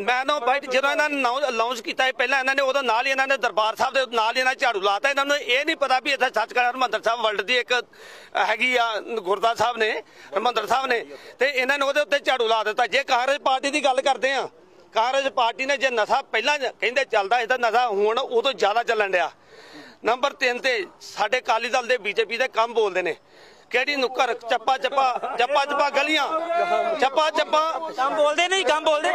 ਮੈਨੋ ਪਾਰਟੀ ਜਦੋਂ ਇਹਨਾਂ ਨੇ ਲਾਂਚ ਕੀਤਾ ਪਹਿਲਾਂ ਇਹਨਾਂ ਨੇ ਉਦੋਂ ਨਾਲ ਹੀ ਇਹਨਾਂ ਨੇ ਦਰਬਾਰ ਸਾਹਿਬ ਦੇ ਨਾਲ ਹੀ ਇਹਨਾਂ ਨੇ ਝਾੜੂ ਲਾਤਾ। ਇਹਨਾਂ ਨੂੰ ਇਹ ਨਹੀਂ ਪਤਾ ਵੀ ਇੱਥੇ ਸੱਚਖੰਡ ਹਰਮੰਦਰ ਸਾਹਿਬ ਵਰਲਡ ਦੀ ਇੱਕ ਹੈਗੀ ਆ ਗੁਰਦੁਆਰਾ ਸਾਹਿਬ ਨੇ ਹਰਮੰਦਰ ਸਾਹਿਬ ਨੇ। ਤੇ ਇਹਨਾਂ ਨੇ ਉਹਦੇ ਉੱਤੇ ਝਾੜੂ ਲਾ ਦਿੱਤਾ। ਜੇ ਕਾਂਗਰਸ ਪਾਰਟੀ ਦੀ ਗੱਲ ਕਰਦੇ ਆ। ਕਾਂਗਰਸ ਪਾਰਟੀ ਨੇ ਜੇ ਨਸ਼ਾ ਪਹਿਲਾਂ ਕਹਿੰਦੇ ਚੱਲਦਾ ਤਾਂ ਨਸ਼ਾ ਹੁਣ ਉਹ ਤੋਂ ਜ਼ਿਆਦਾ ਚੱਲਣ ਡਿਆ। ਨੰਬਰ 3 ਤੇ ਸਾਡੇ ਅਕਾਲੀ ਦਲ ਦੇ ਬੀਜੇਪੀ ਦੇ ਕੰਮ ਬੋਲਦੇ ਨੇ। ਕਿਹੜੀ ਨੁੱਕਰ? ਚੱਪਾ ਚੱਪਾ ਚੱਪਾ ਚੱਪਾ ਗਲੀਆਂ। ਚੱਪਾ ਚੱਪਾ। ਕੰਮ ਬੋਲਦੇ ਨਹੀਂ ਕੰਮ ਬੋਲਦੇ।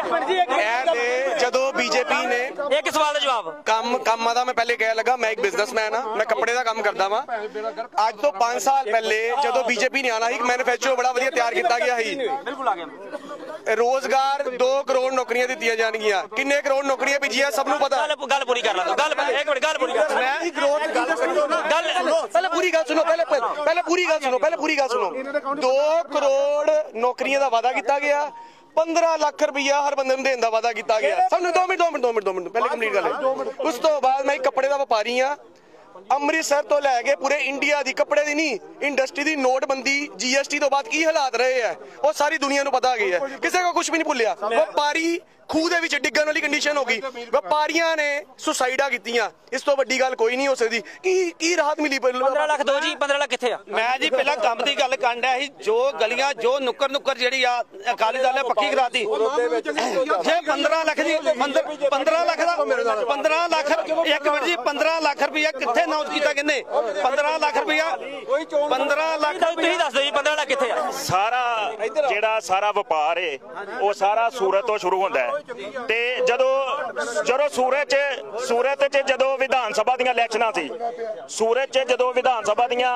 ਤੇ ਜਦੋਂ ਬੀਜੇਪੀ ਨੇ ਇੱਕ ਸਵਾਲ ਦਾ ਜਵਾਬ। ਕੰਮ ਕੰਮਾਂ ਦਾ ਮੈਂ ਪਹਿਲੇ ਕਹਿ ਲੱਗਾ ਮੈਂ ਇੱਕ ਬਿਜ਼ਨਸਮੈਨ ਆ ਮੈਂ ਕੱਪੜੇ ਦਾ ਕੰਮ ਕਰਦਾ ਵਾਂ। ਅੱਜ ਤੋਂ 5 ਸਾਲ ਪਹਿਲੇ ਜਦੋਂ ਬੀਜੇਪੀ ਨੇ ਆਣਾ ਸੀ ਮੈਨੀਫੈਸਟੋ ਬੜਾ ਵਧੀਆ ਤਿਆਰ ਕੀਤਾ ਗਿਆ ਸੀ। ਬਿਲਕੁਲ ਆ ਗਿਆ ਰੋਜ਼ਗਾਰ 2 ਕਰੋੜ ਨੌਕਰੀਆਂ ਦਿੱਤੀਆਂ ਜਾਣਗੀਆਂ। ਕਿੰਨੇ ਕਰੋੜ ਨੌਕਰੀਆਂ ਭੇਜੀਆਂ ਸਭ ਨੂੰ ਪਤਾ? ਗੱਲ ਗੱਲ ਪੂਰੀ ਕਰ ਲਾ ਤੂੰ। ਗੱਲ ਇੱਕ ਮਿੰਟ ਗੱਲ ਪੂਰੀ ਕਰ ਮੈਂ ਹੀ ਗਰੋਥ ਗੱਲ ਗੱਲ ਪਹਿਲੇ ਪੂਰੀ ਗੱਲ ਸੁਣੋ ਪਹਿਲੇ ਪਹਿਲੇ ਪੂਰੀ ਗੱਲ ਸੁਣੋ ਪਹਿਲੇ ਪੂਰੀ ਗੱਲ ਸੁਣੋ। 2 ਕਰੋੜ ਨੌਕਰੀਆਂ ਦਾ ਵਾਅਦਾ ਕੀਤਾ ਗਿਆ। 15 ਲੱਖ ਰੁਪਈਆ ਹਰ ਬੰਦੇ ਨੂੰ ਦੇਣ ਦਾ ਵਾਅਦਾ ਕੀਤਾ ਗਿਆ। ਸਾਨੂੰ 2 ਮਿੰਟ 2 ਮਿੰਟ 2 ਮਿੰਟ 2 ਮਿੰਟ। ਪਹਿਲੇ ਕੰਪਲੀਟ ਕਰ ਲੈ ਉਸ ਤੋਂ ਬਾਅਦ ਮੈਂ ਇੱਕ ਕੱਪੜੇ ਦਾ ਵਪਾਰੀ ਆ ਅੰਮ੍ਰਿਤਸਰ ਤੋਂ ਲੈ ਕੇ ਪੂਰੇ ਇੰਡੀਆ ਦੀ ਕੱਪੜੇ ਦੀ ਨਹੀਂ ਇੰਡਸਟਰੀ ਦੀ ਨੋਟਬੰਦੀ ਜੀਐਸਟੀ ਤੋਂ ਬਾਅਦ ਕੀ ਹਾਲਾਤ ਰਹੇ ਆ ਉਹ ਸਾਰੀ ਦੁਨੀਆ ਨੂੰ ਪਤਾ ਆ ਗਈ ਹੈ। ਕਿਸੇ ਕੋ ਕੁਝ ਵੀ ਨਹੀਂ ਭੁੱਲਿਆ। ਵਪਾਰੀ ਖੂਹ ਦੇ ਵਿੱਚ ਡਿੱਗਣ ਵਾਲੀ ਕੰਡੀਸ਼ਨ ਹੋ ਗਈ। ਵਪਾਰੀਆਂ ਨੇ ਸੁਸਾਈਡਾਂ ਕੀਤੀਆਂ। ਇਸ ਤੋਂ ਵੱਡੀ ਗੱਲ ਕੋਈ ਨਹੀਂ ਹੋ ਸਕਦੀ। ਕੀ ਕੀ ਰਾਹਤ ਮਿਲੀ 15 ਲੱਖ ਦੋ ਜੀ 15 ਲੱਖ ਕਿੱਥੇ ਆ? ਮੈਂ ਜੀ ਪਹਿਲਾਂ ਕੰਮ ਦੀ ਗੱਲ ਕਰਨ ਡਿਆ ਸੀ। ਜੋ ਗਲੀਆਂ ਜੋ ਨੁੱਕਰ ਨੁੱਕਰ ਜਿਹੜੀ ਆ ਅਕਾਲੀ ਦਲ ਨੇ ਪੱਕੀ ਕਰਾਤੀ। ਜੇ 15 ਲੱਖ ਜੀ 15 ਲੱਖ ਦਾ 15 ਲੱਖ ਇੱਕ ਮਿੰਟ ਜੀ 15 ਲੱਖ ਰੁਪਇਆ ਕਿੱਥੇ ਅਨਾਉਂਸ ਕੀਤਾ ਕਿੰਨੇ? 15 ਲੱਖ ਰੁਪਇਆ 15 ਲੱਖ ਤੁਸੀਂ ਦੱਸ ਦਿਓ ਜੀ 15 ਲੱਖ ਕਿੱਥੇ ਆ? ਸਾਰਾ ਜਿਹੜਾ ਸਾਰਾ ਵਪਾਰ ਏ ਉਹ ਸਾਰਾ ਸੂਰਤ ਤੋਂ ਸ਼ੁਰੂ ਹੁੰਦਾ ਹੈ। ਤੇ ਜਦੋਂ ਜਦੋਂ ਸੂਰਤ 'ਚ ਸੂਰਤ 'ਚ ਜਦੋਂ ਵਿਧਾਨ ਸਭਾ ਦੀਆਂ ਇਲੈਕਸ਼ਨਾਂ ਸੀ ਸੂਰਤ 'ਚ ਜਦੋਂ ਵਿਧਾਨ ਸਭਾ ਦੀਆਂ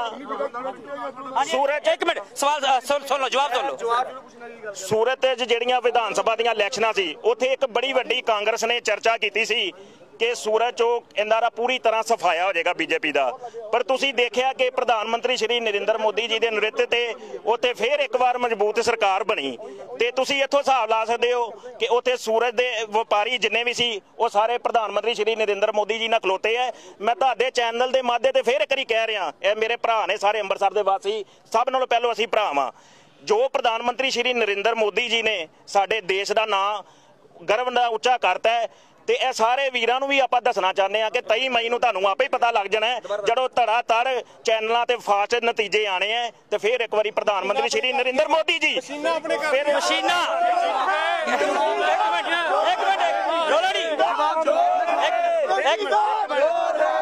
ਸੂਰਤ 'ਚ ਇੱਕ ਮਿੰਟ ਸਵਾਲ ਸੁਣ ਲਓ ਜਵਾਬ ਸੁਣ ਲਓ। ਸੂਰਤ 'ਚ ਜਿਹੜੀਆਂ ਵਿਧਾਨ ਸਭਾ ਦੀਆਂ ਇਲੈਕਸ਼ਨਾਂ ਸੀ ਉੱਥੇ ਇੱਕ ਬੜੀ ਵੱਡੀ ਕਾਂਗਰਸ ਨੇ ਚਰਚਾ ਕੀਤੀ ਸੀ ਕਿ ਸੂਰਜ ਚੋਂ ਇਹਨਾਂ ਦਾ ਪੂਰੀ ਤਰ੍ਹਾਂ ਸਫਾਇਆ ਹੋ ਜਾਏਗਾ ਬੀਜੇਪੀ ਦਾ। ਪਰ ਤੁਸੀਂ ਦੇਖਿਆ ਕਿ ਪ੍ਰਧਾਨ ਮੰਤਰੀ ਸ਼੍ਰੀ ਨਰਿੰਦਰ ਮੋਦੀ ਜੀ ਦੇ ਨ੍ਰਿਤ ਤੇ ਉੱਥੇ ਫੇਰ ਇੱਕ ਵਾਰ ਮਜ਼ਬੂਤ ਸਰਕਾਰ ਬਣੀ। ਤੇ ਤੁਸੀਂ ਇੱਥੋਂ ਹਿਸਾਬ ਲਾ ਸਕਦੇ ਹੋ ਕਿ ਉੱਥੇ ਸੂਰਜ ਦੇ ਵਪਾਰੀ ਜਿੰਨੇ ਵੀ ਸੀ, ਉਹ ਸਾਰੇ ਪ੍ਰਧਾਨ ਮੰਤਰੀ ਸ਼੍ਰੀ ਨਰਿੰਦਰ ਮੋਦੀ ਜੀ ਨਾਲ ਖਲੋਤੇ ਐ। ਮੈਂ ਤੁਹਾਡੇ ਚੈਨਲ ਦੇ ਮਾਧੇ ਤੇ ਫੇਰ ਇੱਕ ਵਾਰੀ ਕਹਿ ਰਿਹਾ, ਇਹ ਮੇਰੇ ਭਰਾ ਨੇ ਸਾਰੇ ਅੰਮ੍ਰਿਤਸਰ ਦੇ ਵਾਸੀ, ਸਭ ਨਾਲੋਂ ਪਹਿਲਾਂ ਅਸੀਂ ਭਰਾ ਵਾਂ। ਜੋ ਪ੍ਰਧਾਨ ਮੰਤਰੀ ਸ਼੍ਰੀ ਨਰਿੰਦਰ ਮੋਦੀ ਜੀ ਨੇ ਸਾਡੇ ਦੇਸ਼ ਦਾ ਨਾਂ ਗਰਵ ਨਾਲ ਉੱਚਾ ਕਰਤਾ ਹੈ ਤੇ ਇਹ ਸਾਰੇ ਵੀਰਾਂ ਨੂੰ ਵੀ ਆਪਾਂ ਦੱਸਣਾ ਚਾਹੁੰਦੇ ਆ ਕਿ 23 ਮਈ ਨੂੰ ਤੁਹਾਨੂੰ ਆਪੇ ਹੀ ਪਤਾ ਲੱਗ ਜਾਣਾ ਹੈ, ਜਦੋਂ ਧੜਾ ਧੜ ਚੈਨਲਾਂ ਤੇ ਫਾਸਟ ਨਤੀਜੇ ਆਣੇ ਆ ਤੇ ਫਿਰ ਇੱਕ ਵਾਰੀ ਪ੍ਰਧਾਨ ਮੰਤਰੀ ਸ਼੍ਰੀ ਨਰਿੰਦਰ ਮੋਦੀ ਜੀ। ਫਿਰ ਮਸ਼ੀਨਾ। ਇੱਕ ਮਿੰਟ ਇੱਕ ਮਿੰਟ ਰੋਲਾ ਨਹੀਂ। ਇੱਕ ਇੱਕ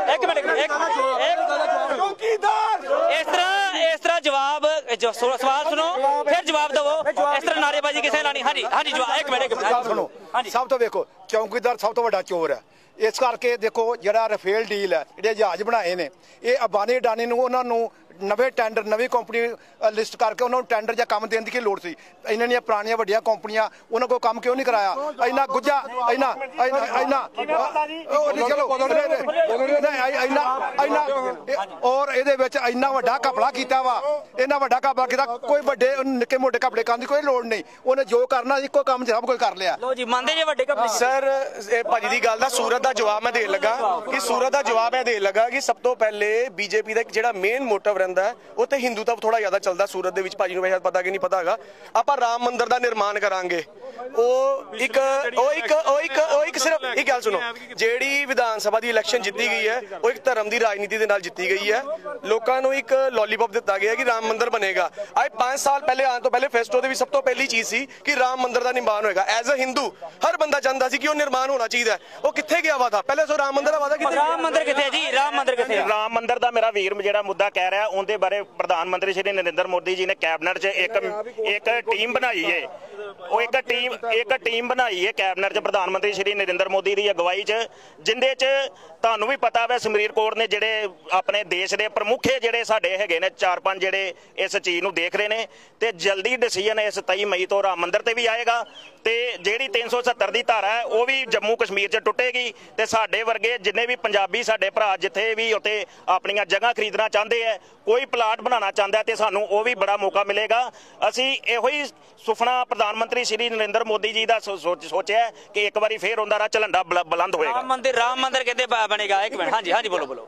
ਇੱਕ ਮਿੰਟ ਇੱਕ ਇਸ ਤਰ੍ਹਾਂ ਇਸ ਤਰ੍ਹਾਂ ਜਵਾਬ ਸਵਾਲ ਸੁਣੋ ਫਿਰ ਜਵਾਬ ਦਿਵੋ। ਕਿਸੇ ਲਾਣੀ ਹਾਂਜੀ ਹਾਂਜੀ ਜਵਾਬ ਇੱਕ ਮਿੰਟ ਇੱਕ ਮਿੰਟ ਗੱਲ ਸੁਣੋ। ਸਭ ਤੋਂ ਵੇਖੋ ਚੌਂਕੀਦਾਰ ਸਭ ਤੋਂ ਵੱਡਾ ਚੋਰ ਹੈ। ਇਸ ਕਰਕੇ ਦੇਖੋ ਜਿਹੜਾ ਰਫੇਲ ਡੀਲ ਹੈ ਜਿਹੜੇ ਜਹਾਜ਼ ਬਣਾਏ ਨੇ ਇਹ ਅਬਾਨੀ ਅਡਾਨੀ ਨੂੰ ਉਹਨਾਂ ਨੂੰ ਨਵੇਂ ਟੈਂਡਰ ਨਵੀਂ ਕੰਪਨੀ ਲਿਸਟ ਕਰਕੇ ਉਹਨਾਂ ਨੂੰ ਟੈਂਡਰ ਜਾਂ ਕੰਮ ਦੇਣ ਦੀ ਕੀ ਲੋੜ ਸੀ? ਇਹਨਾਂ ਦੀਆਂ ਪੁਰਾਣੀਆਂ ਵੱਡੀਆਂ ਕੰਪਨੀਆਂ ਉਹਨਾਂ ਕੋਲ ਕੰਮ ਕਿਉਂ ਨਹੀਂ ਕਰਾਇਆ? ਇੰਨਾ ਗੁੱਜਾ ਇੰਨਾ ਇੰਨਾ ਇੰਨਾ ਉਹ ਨਹੀਂ ਚਲੋ ਇੰਨਾ ਇੰਨਾ ਇਹ- ਔਰ ਇਹਦੇ ਵਿੱਚ ਇੰਨਾ ਵੱਡਾ ਕਪੜਾ ਕੀਤਾ ਵਾ। ਇੰਨਾ ਵੱਡਾ ਕਪੜਾ ਕੀਤਾ ਕੋਈ ਵੱਡੇ ਨਿੱਕੇ ਮੋਟੇ ਕਪੜੇ ਕਰਨ ਦੀ ਕੋਈ ਲੋੜ ਨਹੀਂ। ਉਹਨੇ ਜੋ ਕਰਨਾ ਇੱਕੋ ਕੰਮ ਸਭ ਕੁਝ ਕਰ ਲਿਆ। ਲੋ ਜੀ ਮੰਨਦੇ ਜੇ ਵੱਡੇ ਕੱਪੜੇ ਸਰ ਇਹ ਭਾਜੀ ਦੀ ਗੱਲ ਦਾ ਸੂਰਤ ਦਾ ਜਵਾਬ ਮੈਂ ਦੇਣ ਲੱਗਾ ਕਿ ਸੂਰਤ ਦਾ ਜਵਾਬ ਮੈਂ ਦੇਣ ਲੱਗਾ ਕਿ ਸਭ ਤੋਂ ਪਹਿਲੇ ਬੀਜੇਪੀ ਦਾ ਇੱਕ ਜਿਹੜਾ ਮੇਨ ਮੋਟਿਵ ਰਹਿੰਦਾ ਹੈ, ਉਹ ਹਿੰਦੂਤਵ ਥੋੜਾ ਜ਼ਿਆਦਾ ਚੱਲਦਾ ਸੂਰਤ ਦੇ ਵਿੱਚ ਭਾਜੀ ਨੂੰ ਵੈਸੇ ਪਤਾ ਕਿ ਨਹੀਂ ਪਤਾ ਹੈਗਾ। ਆਪਾਂ ਰਾਮ ਮੰਦਿਰ ਦਾ ਨਿਰਮਾਣ ਕਰਾਂਗੇ। ਉਹ ਇੱਕ ਉਹ ਇੱਕ ਉਹ ਇੱਕ ਉਹ ਇੱਕ ਸਿਰਫ ਇੱਕ ਗੱਲ ਸੁਣੋ। ਜਿਹੜੀ ਵਿਧਾਨ ਸਭਾ ਦੀ ਇਲੈਕਸ਼ਨ ਜਿੱਤੀ ਗਈ ਹੈ ਉਹ ਇੱਕ ਧਰਮ ਦੀ ਰਾਜਨੀਤੀ ਦੇ ਨਾਲ ਜਿੱਤੀ ਗਈ ਹੈ। ਲੋਕਾਂ ਨੂੰ ਇੱਕ ਲੋਲੀਪੌਪ ਦਿੱਤਾ ਗਿਆ ਕਿ ਰਾਮ ਮੰਦਿਰ ਬਣੇਗਾ। ਅੱਜ 5 ਸਾਲ ਪਹਿਲੇ ਆਉਣ ਤੋਂ ਪਹਿਲੇ ਫੈਸਟੋ ਦੇ ਵੀ ਸਭ ਤੋਂ ਪਹਿਲੀ ਚੀਜ਼ ਸੀ ਕਿ ਰਾਮ ਮੰਦਿਰ ਦਾ ਨਿਰਮਾਣ ਹੋਏਗਾ। ਐਜ਼ ਅ ਹਿੰਦੂ ਹਰ ਬੰਦਾ ਚਾਹੁੰਦਾ ਸੀ ਕਿ ਉਹ ਨਿਰਮਾਣ ਹੋਣਾ ਚਾਹੀਦਾ ਹੈ। ਉਹ ਕਿੱਥੇ ਗਿਆ ਵਾ ਥਾ ਪਹਿਲੇ ਸੋ ਰਾਮ ਮੰਦਿਰ ਦਾ ਵਾਦਾ ਕਿੱਥੇ ਰਾਮ ਮੰਦਿਰ ਕਿੱਥੇ ਹੈ ਜੀ? ਰਾਮ ਮੰਦਿਰ ਕਿੱਥੇ ਹੈ? ਰਾਮ ਮੰਦਿਰ ਦਾ ਮੇਰਾ ਵੀਰ ਜਿਹੜਾ ਮੁੱਦਾ ਕਹਿ ਰਿਹਾ ਉਹਦੇ ਬਾਰੇ ਪ੍ਰਧਾਨ ਮੰਤਰੀ ਸ਼੍ਰੀ ਨਰਿੰਦਰ ਮੋਦੀ ਜੀ ਨੇ ਕੈਬਨਿਟ 'ਚ ਇੱਕ ਇੱਕ ਟੀਮ ਬਣਾਈ ਏ ਉਹ ਇੱਕ ਟੀਮ ਇੱਕ ਟੀਮ ਬਣਾਈ ਏ ਕੈਬਨਿਟ 'ਚ ਪ੍ਰਧਾਨ ਮੰਤਰੀ ਸ਼੍ਰੀ ਨਰਿੰਦਰ ਮੋਦੀ ਦੀ ਅਗਵਾਈ 'ਚ, ਜਿੰਦੇ 'ਚ ਤੁਹਾਨੂੰ ਵੀ ਪਤਾ ਵੈ ਸਮਰੀਰ ਕੌਰ ਨੇ ਜਿਹੜੇ ਆਪਣੇ ਦੇਸ਼ ਦੇ ਪ੍ਰਮੁੱਖ ਜਿਹੜੇ ਸਾਡੇ ਹੈਗੇ ਨੇ ਚਾਰ ਪੰਜ ਜਿਹੜੇ ਇਸ ਚੀਜ਼ ਨੂੰ ਦੇਖ ਰਹੇ ਨੇ ਤੇ ਜਲਦੀ ਡਿਸੀਜਨ ਇਸ 23 ਮਈ ਤੋਂ ਰਾਮ ਮੰਦਿਰ ਤੇ ਵੀ ਆਏਗਾ। ਤੇ ਜਿਹੜੀ 370 ਦੀ ਧਾਰਾ ਹੈ, ਉਹ ਵੀ ਜੰਮੂ ਕਸ਼ਮੀਰ 'ਚ ਟੁੱਟੇਗੀ ਤੇ ਸਾਡੇ ਵਰਗੇ ਜਿੰਨੇ ਵੀ ਪੰਜਾਬੀ, ਸਾਡੇ ਭਰਾ ਜਿੱਥੇ ਵੀ ਉੱਤੇ ਆਪਣੀਆਂ ਜਗ੍ਹਾ ਖਰੀਦਣਾ ਚਾਹੁੰਦੇ ਆ, ਕੋਈ ਪਲਾਟ ਬਣਾਉਣਾ ਚਾਹੁੰਦਾ ਹੈ ਤੇ ਸਾਨੂੰ ਉਹ ਵੀ ਬੜਾ ਮੌਕਾ ਮਿਲੇਗਾ। ਅਸੀਂ ਇਹੋ ਹੀ ਸੁਪਨਾ ਪ੍ਰਧਾਨ ਮੰਤਰੀ ਸ਼੍ਰੀ ਨਰਿੰਦਰ ਮੋਦੀ ਜੀ ਦਾ ਸੋ- ਸੋਚ- ਸੋਚਿਆ ਕਿ ਇੱਕ ਵਾਰੀ ਫੇਰ ਉਹਦਾ ਰਾ ਝਲੰਡਾ ਬੁਲ- ਬੁਲੰਦ ਹੋਏਗਾ। ਰਾਮ ਮੰਦਿਰ ਰਾਮ ਮੰਦਿਰ ਕਿੱਥੇ ਬਣੇਗਾ। ਇੱਕ ਮਿੰਟ, ਹਾਂਜੀ ਹਾਂਜੀ, ਬੋਲੋ ਬੋਲੋ।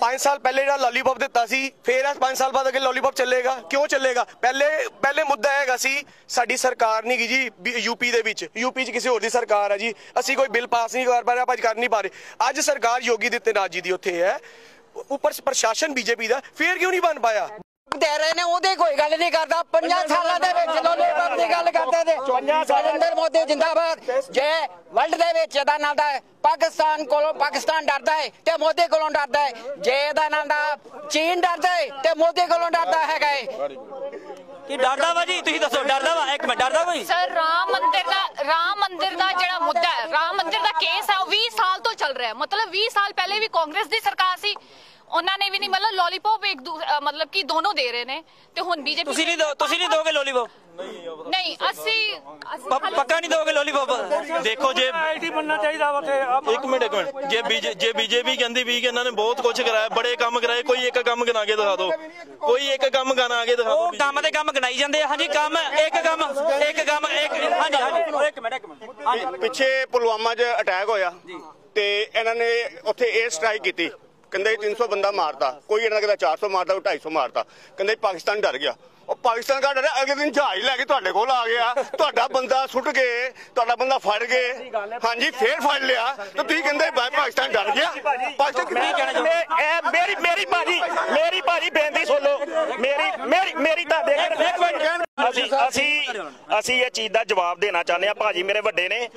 5 ਸਾਲ ਪਹਿਲੇ ਜਿਹੜਾ ਲੋਲੀਪੌਪ ਦਿੱਤਾ ਸੀ, ਫੇਰ ਅੱਜ 5 ਸਾਲ ਬਾਅਦ ਅੱਗੇ ਲੋਲੀਪੌਪ ਚੱਲੇਗਾ। ਕਿਉਂ ਚੱਲੇਗਾ? ਪਹਿਲੇ ਪਹਿਲੇ ਮੁੱਦਾ ਹੈਗਾ ਸੀ, ਸਾਡੀ ਸਰਕਾਰ ਨਹੀਂ ਗੀ ਜੀ ਯੂਪੀ ਦੇ ਵਿੱਚ। ਯੂਪੀ 'ਚ ਕਿਸੇ ਹੋਰ ਦੀ ਸਰਕਾਰ ਹੈ ਜੀ। ਅਸੀਂ ਕੋਈ ਬਿੱਲ ਪਾਸ ਨਹੀਂ ਕਰ ਪਾ ਰਹੇ, ਆਪਾਂ ਕਰ ਨਹੀਂ ਪਾ ਰਹੇ। ਅੱਜ ਸਰਕਾਰ ਯੋਗੀ ਦਿੱਤੇਨਾਥ ਜੀ ਦੀ ਉੱਥੇ ਹੈ। ਉੱਪਰ ਪ੍ਰਸ਼ਾਸਨ ਬੀਜੇਪੀ ਦਾ, ਫੇਰ ਕਿਉਂ ਨਹੀਂ ਬਣ ਪਾਇਆ? ਦੇ ਰਹੇ ਨੇ ਉਹਦੀ ਕੋਈ ਗੱਲ ਨਹੀਂ ਕਰਦਾ। ਪੰਜਾਂ ਸਾਲਾਂ ਦੇ ਵਿੱਚ ਲੋਲੀਪੌਪ ਦੀ ਗੱਲ ਕਰਦੇ ਨੇ ਨਰਿੰਦਰ ਮੋਦੀ ਜਿੰਦਾਬਾਦ। ਜੇ ਵਰਲਡ ਦੇ ਵਿੱਚ ਇਹਦਾ ਨਾਮ ਦਾ ਪਾਕਿਸਤਾਨ ਕੋਲੋਂ ਪਾਕਿਸਤਾਨ ਡਰਦਾ ਹੈ ਤੇ ਮੋਦੀ ਕੋਲੋਂ ਡਰਦਾ ਹੈ। ਜੇ ਇਹਦਾ ਨਾਮ ਦਾ ਚੀਨ ਡਰਦਾ ਹੈ ਤੇ ਮੋਦੀ ਕੋਲੋਂ ਡਰਦਾ ਹੈਗਾ ਹੈ। ਕੀ ਡਰਦਾ ਵਾ ਜੀ? ਤੁਸੀਂ ਦੱਸੋ ਡਰਦਾ ਵਾ? ਇੱਕ ਮਿੰਟ ਡਰਦਾ ਕੋਈ? ਸਰ ਰਾਮ ਮੰਦਿਰ ਦਾ ਰਾਮ ਮੰਦਿਰ ਦਾ ਜਿਹੜਾ ਮੁੱਦਾ ਹੈ ਰਾਮ ਮੰਦਿਰ ਦਾ ਕੇਸ ਹੈ ਉਹ 20 ਸਾਲ ਤੋਂ ਚੱਲ ਰਿਹਾ ਹੈ। ਮਤਲਬ 20 ਸਾਲ ਪਹਿਲੇ ਵੀ ਕਾਂਗਰਸ ਦੀ ਸਰਕਾਰ ਸੀ ਉਹਨਾਂ ਨੇ ਵੀ ਨਹੀਂ ਮਤਲਬ ਲੋਲੀਪੌਪ ਇੱਕ ਦੂ- ਅ, ਮਤਲਬ ਕਿ ਦੋਨੋਂ ਦੇ ਰਹੇ ਨੇ। ਤੇ ਹੁਣ ਬੀਜੇਪੀ ਤੁਸੀਂ ਨਹੀਂ ਦੋ ਤੁਸੀਂ ਨਹੀਂ ਦੋਗੇ ਲੋਲੀਪੌਪ ਨਹੀਂ ਅਸੀਂ ਪੱਕਾ ਨਹੀਂ ਦੋਗੇ ਲੋਲੀਪੌਪ ਦੇਖੋ ਜੇ ਆਈਟੀ ਬਣਨਾ ਚਾਹੀਦਾ ਵਾ ਤੇ ਇੱਕ ਮਿੰਟ ਇੱਕ ਮਿੰਟ। ਜੇ ਬੀਜੇ ਜੇ ਬੀਜੇਪੀ ਕਹਿੰਦੀ ਵੀ ਕਿ ਇਹਨਾਂ ਨੇ ਬਹੁਤ ਕੁਝ ਕਰਾਇਆ ਬੜੇ ਕੰਮ ਕਰਾਏ ਕੋਈ ਇੱਕ ਕੰਮ ਗਿਣਾ ਕੇ ਦਿਖਾ ਦਿਓ। ਕੋਈ ਇੱਕ ਕੰਮ ਗਿਣਾ ਕੇ ਦਿਖਾ ਦਿਓ। ਉਹ ਕੰਮ ਤੇ ਕੰਮ ਗਣਾਈ ਜਾਂਦੇ ਆ। ਹਾਂਜੀ ਕੰਮ ਇੱਕ ਕੰਮ ਇੱਕ ਕੰਮ ਇੱਕ ਹਾਂਜੀ ਹਾਂਜੀ। ਇੱਕ ਮਿੰਟ ਇੱਕ ਮਿੰਟ। ਪਿੱਛੇ ਪੁਲਵਾਮਾ 'ਚ ਅਟੈਕ ਹੋਇਆ ਤੇ ਇਹਨਾਂ ਨੇ ਉੱਥੇ 에ਅਰ ਸਟ੍ਰਾਈਕ ਕੀਤੀ। ਕਹਿੰਦੇ 300 ਬੰਦਾ ਮਾਰਤਾ ਕੋਈ ਇਹਨਾਂ ਕਹਿੰਦਾ 400 ਮਾਰਤਾ ਕੋਈ 250 ਮਾਰਤਾ ਕਹਿੰਦੇ ਪਾਕਿਸਤਾਨ ਡਰ ਗਿਆ। ਉਹ ਪਾਕਿਸਤਾਨ ਕਾ ਡਰਿਆ ਅਗਲੇ ਦਿਨ ਜਹਾਜ਼ ਲੈ ਕੇ ਤੁਹਾਡੇ ਕੋਲ ਆ ਗਿਆ। ਤੁਹਾਡਾ ਬੰਦਾ ਸੁੱਟ ਕੇ ਤੁਹਾਡਾ ਬੰਦਾ ਫੜ ਗਏ ਹਾਂਜੀ ਫੇਰ ਫੜ ਲਿਆ। ਤੇ ਤੁਸੀਂ ਕਹਿੰਦੇ ਭਾਈ ਪਾਕਿਸਤਾਨ ਡਰ ਗਿਆ। ਪਾਕਿਸਤਾਨ ਮੈਂ- ਇਹ ਮੇਰੀ ਮੇਰੀ ਭਾਜੀ ਮੇਰੀ ਭਾਜੀ ਬੇਨਤੀ ਸੁਣ ਮੇਰੀ ਮੇਰੀ ਮੇਰੀ ਤਾਂ ਦੇਖ ਅਸੀਂ ਅਸੀਂ ਅਸੀਂ ਇਹ ਚੀਜ਼ ਦਾ ਜਵਾਬ ਦੇਣਾ ਚਾਹੁੰਦੇ ਆ ਭਾਜੀ ਮੇਰੇ ਵੱਡੇ ਨੇ।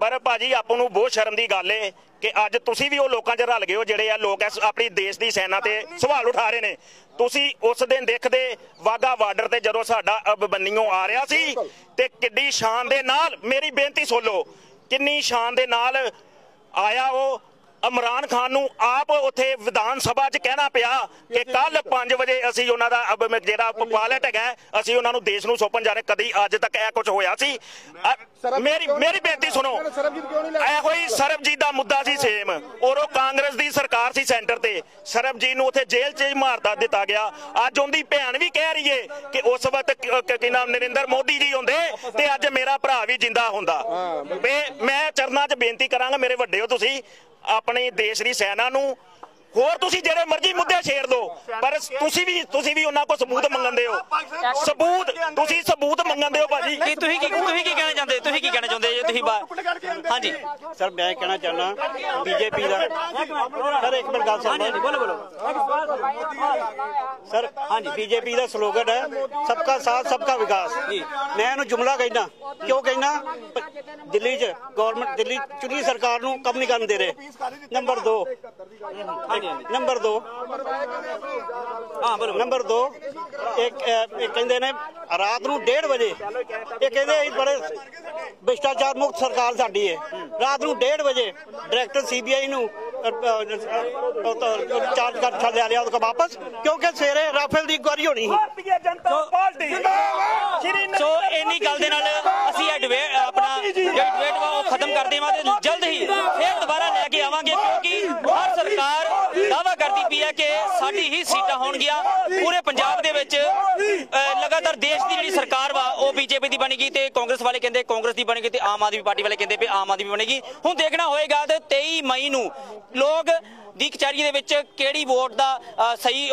ਪਰ ਭਾਜੀ ਆਪ ਨੂੰ ਬਹੁਤ ਸ਼ਰਮ ਦੀ ਗੱਲ ਏ ਕਿ ਅੱਜ ਤੁਸੀਂ ਵੀ ਉਹ ਲੋਕਾਂ 'ਚ ਰਲ ਗਏ ਹੋ ਜਿਹੜੇ ਆ ਲੋਕ ਆਪਣੀ ਦੇਸ਼ ਦੀ ਸੈਨਾ ਤੇ ਸਵਾਲ ਉਠਾ ਰਹੇ ਨੇ। ਤੁਸੀਂ ਉਸ ਦਿਨ ਦੇਖਦੇ ਵਾਗਾ ਬਾਰਡਰ ਤੇ ਜਦੋਂ ਸਾਡਾ ਅਬਬੰਨੀਓ ਆ ਰਿਹਾ ਸੀ ਤੇ ਕਿੱਡੀ ਸ਼ਾਨ ਦੇ ਨਾਲ ਮੇਰੀ ਬੇਨਤੀ ਸੁਣ ਲਓ ਕਿੰਨੀ ਸ਼ਾਨ ਦੇ ਨਾਲ ਆਇਆ ਉਹ ਇਮਰਾਨ ਖਾਨ ਨੂੰ ਆਪ ਉੱਥੇ ਵਿਧਾਨ ਸਭਾ 'ਚ ਕਹਿਣਾ ਪਿਆ ਕਿ ਕੱਲ 5 ਵਜੇ ਅਸੀਂ ਉਹਨਾਂ ਦਾ ਜਿਹੜਾ ਪਾਇਲਟ ਹੈਗਾ ਅਸੀਂ ਉਹਨਾਂ ਨੂੰ ਦੇਸ਼ ਨੂੰ ਸੌਂਪਣ ਜਾ ਰਹੇ। ਕਦੀ ਅੱਜ ਤੱਕ ਇਹ ਕੁਝ ਹੋਇਆ ਸੀ। ਮੇਰੀ ਮੇਰੀ ਬੇਨਤੀ ਸੁਣੋ। ਇਹੋ ਹੀ ਸਰਬਜੀਤ ਦਾ ਮੁੱਦਾ ਸੀ ਸੇਮ ਔਰ ਉਹ ਕਾਂਗਰਸ ਦੀ ਸਰਕਾਰ ਸੀ ਸੈਂਟਰ ਤੇ। ਸਰਬਜੀਤ ਨੂੰ ਉੱਥੇ ਜੇਲ੍ਹ 'ਚ ਹੀ ਮਾਰਤਾ ਦਿੱਤਾ ਗਿਆ। ਅੱਜ ਉਹਦੀ ਭੈਣ ਵੀ ਕਹਿ ਰਹੀ ਏ ਕਿ ਉਸ ਵਕਤ ਕ- ਨਾਮ ਨਰਿੰਦਰ ਮੋਦੀ ਜੀ ਹੁੰਦੇ ਤੇ ਅੱਜ ਮੇਰਾ ਭਰਾ ਵੀ ਜਿੰਦਾ ਹੁੰਦਾ। ਮੈਂ- ਮੈਂ ਚਰਨਾਂ 'ਚ ਬੇਨਤੀ ਕਰਾਂਗਾ ਮੇਰੇ ਵੱਡੇ ਹੋ ਤੁਸੀਂ। ਆਪਣੇ ਦੇਸ਼ ਦੀ ਸੈਨਾ ਨੂੰ ਹੋਰ ਤੁਸੀਂ ਜਿਹੜੇ ਮਰਜ਼ੀ ਮੁੱਦੇ ਛੇੜ ਦਿਓ ਪਰ ਤੁਸੀਂ ਵੀ ਤੁਸੀਂ ਵੀ ਉਹਨਾਂ ਕੋਲ ਸਬੂਤ ਮੰਗਣਦੇ ਹੋ। ਸਬੂਤ ਤੁਸੀਂ ਸਬੂਤ ਮੰਗਣਦੇ ਹੋ ਭਾਜੀ। ਕੀ ਤੁਸੀਂ ਕੀ ਤੁਸੀਂ ਕੀ ਕਹਿਣਾ ਚਾਹੁੰਦੇ? ਤੁਸੀਂ ਕੀ ਕਹਿਣਾ ਚਾਹੁੰਦੇ ਜੇ ਤੁਸੀਂ ਹਾਂਜੀ। ਸਰ ਮੈਂ ਕਹਿਣਾ ਚਾਹੁੰਦਾ ਬੀਜੇਪੀ ਦਾ ਸਰ ਇੱਕ ਮਿੰਟ ਗੱਲ ਸੁਣੋ। ਹਾਂਜੀ ਬੋਲੋ ਬੋਲੋ। ਸਰ ਹਾਂਜੀ ਬੀਜੇਪੀ ਦਾ ਸਲੋਗਨ ਹੈ ਸਬਕਾ ਸਾਥ ਸਬਕਾ ਵਿਕਾਸ। ਮੈਂ ਇਹਨੂੰ ਜੁਮਲਾ ਕਹਿਣਾ ਕਿਉਂ ਕਹਿਣਾ ਦਿੱਲੀ 'ਚ ਗਵਰਨਮੈਂਟ ਦਿੱਲੀ ਚੁਣੀ ਸਰਕਾਰ ਨੂੰ ਕੰਮ ਨਹੀਂ ਕਰਨ ਦੇ ਰਹੇ। ਨੰਬਰ 2 ਨੰਬਰ 2 ਹਾਂ ਬੋਲੋ ਨੰਬਰ 2 ਇੱਕ ਇਹ ਕਹਿੰਦੇ ਨੇ, ਰਾਤ ਨੂੰ 1:30 ਵਜੇ। ਇਹ ਕਹਿੰਦੇ ਅਸੀਂ ਬੜੇ ਭ੍ਰਿਸ਼ਟਾਚਾਰ ਮੁਕਤ ਸਰਕਾਰ ਸਾਡੀ ਹੈ ਰਾਤ ਨੂੰ 1:30 ਵਜੇ, ਡਾਇਰੈਕਟਰ ਸੀਬੀਆਈ ਨੂੰ ਚਾਰਜ ਕਰ ਛੱਡ ਲਿਆ ਉਹਦੇ ਕੋਲ ਵਾਪਸ ਕਿਉਂਕਿ ਸਵੇਰੇ ਰਾਫੇਲ ਦੀ ਇਨਕੁਆਰੀ ਸੋ ਇੰਨੀ ਗੱਲ ਦੇ ਨਾਲ ਅਸੀਂ ਇਹ ਡਿਬੇਟ ਆਪਣਾ ਜਿਹੜੀ ਡਿਬੇਟ ਵਾ ਉਹ ਖਤਮ ਕਰ ਦੇਵਾਂਗੇ, ਜਲਦ ਹੀ ਫੇਰ ਦੁਬਾਰਾ ਲੈ ਕੇ ਆਵਾਂਗੇ, ਕਿਉਂਕਿ ਹਰ ਸਰਕਾਰ ਦਾਵਾ ਕਰਦੀ ਪਈ ਹੈ ਕਿ ਸਾਡੀ ਹੀ ਸੀਟਾਂ ਹੋਣਗੀਆਂ ਪੂਰੇ ਪੰਜਾਬ ਦੇ ਵਿੱਚ ਲਗਾਤਾਰ ਦੇਸ਼ ਦੀ ਜਿਹੜੀ ਸਰਕਾਰ ਵਾ, ਉਹ ਬੀਜੇਪੀ ਦੀ ਬਣੇਗੀ ਤੇ ਕਾਂਗਰਸ ਵਾਲੇ ਕਹਿੰਦੇ, ਕਾਂਗਰਸ ਦੀ ਬਣੇਗੀ ਤੇ ਆਮ ਆਦਮੀ ਪਾਰਟੀ ਵਾਲੇ ਕਹਿੰਦੇ ਵੀ ਆਮ ਆਦਮੀ ਬਣੇਗੀ। ਹੁਣ ਦੇਖਣਾ ਹੋਏਗਾ ਤੇ 23 ਮਈ ਨੂੰ ਲੋਕ ਦੀ ਕਚਹਿਰੀ ਦੇ ਵਿੱਚ ਕਿਹੜੀ ਵੋਟ ਦਾ ਸਹੀ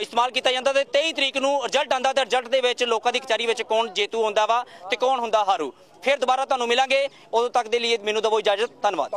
ਇਸਤੇਮਾਲ ਕੀਤਾ ਜਾਂਦਾ ਤੇ 23 ਤਰੀਕ ਨੂੰ ਰਿਜ਼ਲਟ ਆਂਦਾ ਤੇ ਰਿਜ਼ਲਟ ਦੇ ਵਿੱਚ ਲੋਕਾਂ ਦੀ ਕਚਹਿਰੀ ਵਿੱਚ ਕੌਣ ਜੇਤੂ ਹੁੰਦਾ ਵਾ ਤੇ ਕੌਣ ਹੁੰਦਾ ਹਾਰੂ। ਫਿਰ ਦੁਬਾਰਾ ਤੁਹਾਨੂੰ ਮਿਲਾਂਗੇ। ਉਦੋਂ ਤੱਕ ਦੇ ਲਈ ਮੈਨੂੰ ਦਵੋ ਇਜਾਜ਼ਤ। ਧੰਨਵਾਦ।